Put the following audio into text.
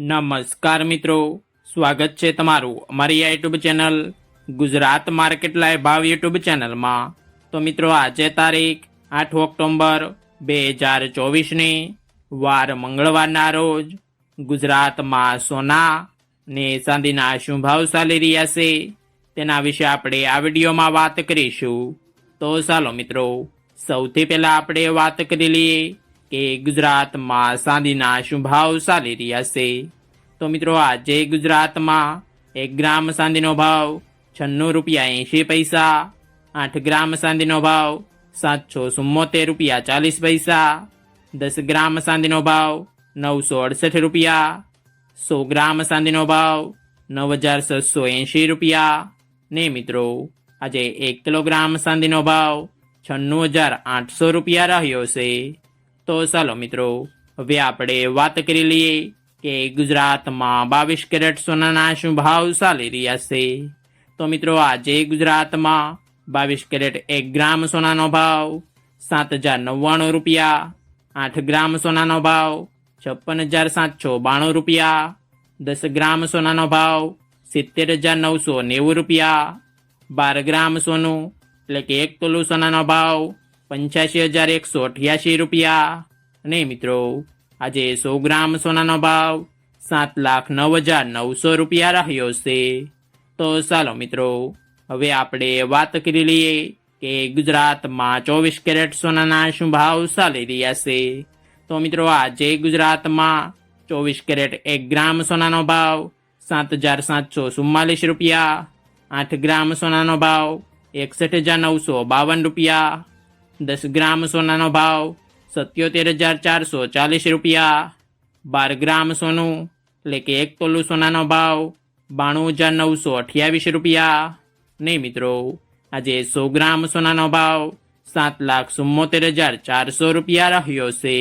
નમસ્કાર મિત્રો. સ્વાગત છે તમારું અમારી આ YouTube channel Gujarat market live ભાવ યુટ્યુબ ચેનલમાં. તો મિત્રો, આજે તારીખ આઠ ઓક્ટોબર બે હજાર ચોવીસની વાર મંગળવારના રોજ ગુજરાતમાં સોના ને ચાંદીના શું ભાવ ચાલી રહ્યા છે તેના વિશે આપણે આ વિડીયોમાં વાત કરીશું. તો ચાલો મિત્રો, સૌથી પહેલા આપણે વાત કરી લઈએ કે ગુજરાતમાં ચાંદીના શું ભાવ ચાલી રહ્યા છે. તો મિત્રો, આજે ગુજરાતમાં એક ગ્રામ ચાંદીનો ભાવ છન્નું રૂપિયા એંશી પૈસા, આઠ ગ્રામ ચાંદીનો ભાવ સાતસો ચુમ્મોતેર રૂપિયા ચાલીસ પૈસા, દસ ગ્રામ ચાંદીનો ભાવ નવસો અડસઠ રૂપિયા, સો ગ્રામ ચાંદીનો ભાવ નવ હજાર છસો એંશી રૂપિયા. ને મિત્રો, આજે એક કિલોગ્રામ ચાંદીનો ભાવ છન્નું હજાર આઠસો રૂપિયા રહ્યો છે. તો ચાલો મિત્રો, હવે આપણે વાત કરી લઈએ કે ગુજરાતમાં બાવીસ કેરેટ સોનાના શું ભાવ ચાલી રહ્યા છે. તો મિત્રો, આજે ગુજરાતમાં બાવીસ કેરેટ એક ગ્રામ સોનાનો ભાવ, સાત હજાર નવ્વાણું રૂપિયા, આઠ ગ્રામ સોનાનો ભાવ, છપ્પન હજાર સાતસો બાણું રૂપિયા, દસ ગ્રામ સોનાનો ભાવ, સિત્તેર હજાર નવસો નેવું રૂપિયા, બાર ગ્રામ સોનું, એટલે કે એક તોલું સોનાનો ભાવ પંચ્યાસી હજાર એકસો અઠ્યાસી રૂપિયા. અને મિત્રો, આજે સો ગ્રામ સોનાનો ભાવ સાત લાખ નવ હજાર નવસો રૂપિયા રહ્યો છે. તો ચાલો મિત્રો, હવે આપણે વાત કરી લઈએ કે ગુજરાતમાં ચોવીસ કેરેટ સોનાના શું ભાવ ચાલી રહ્યા છે. તો મિત્રો, આજે ગુજરાતમાં ચોવીસ કેરેટ એક ગ્રામ સોનાનો ભાવ સાત હજાર સાતસો ચુમ્માલીસ રૂપિયા. આઠ ગ્રામ સોનાનો ભાવ એકસઠ હજાર નવસો બાવન રૂપિયા. દસ ગ્રામ સોનાનો ભાવ સત્યોતેર હજાર ચારસો ચાલીસ રૂપિયા. બાર ગ્રામ સોનું, એટલે કે એક તોલું સોનાનો ભાવ બાણું હજાર નવસો અઠ્યાવીસ રૂપિયા. નહીં મિત્રો, આજે સો ગ્રામ સોનાનો ભાવ સાત લાખ ચુમ્મોતેર હજાર ચારસો રૂપિયા રહ્યો છે.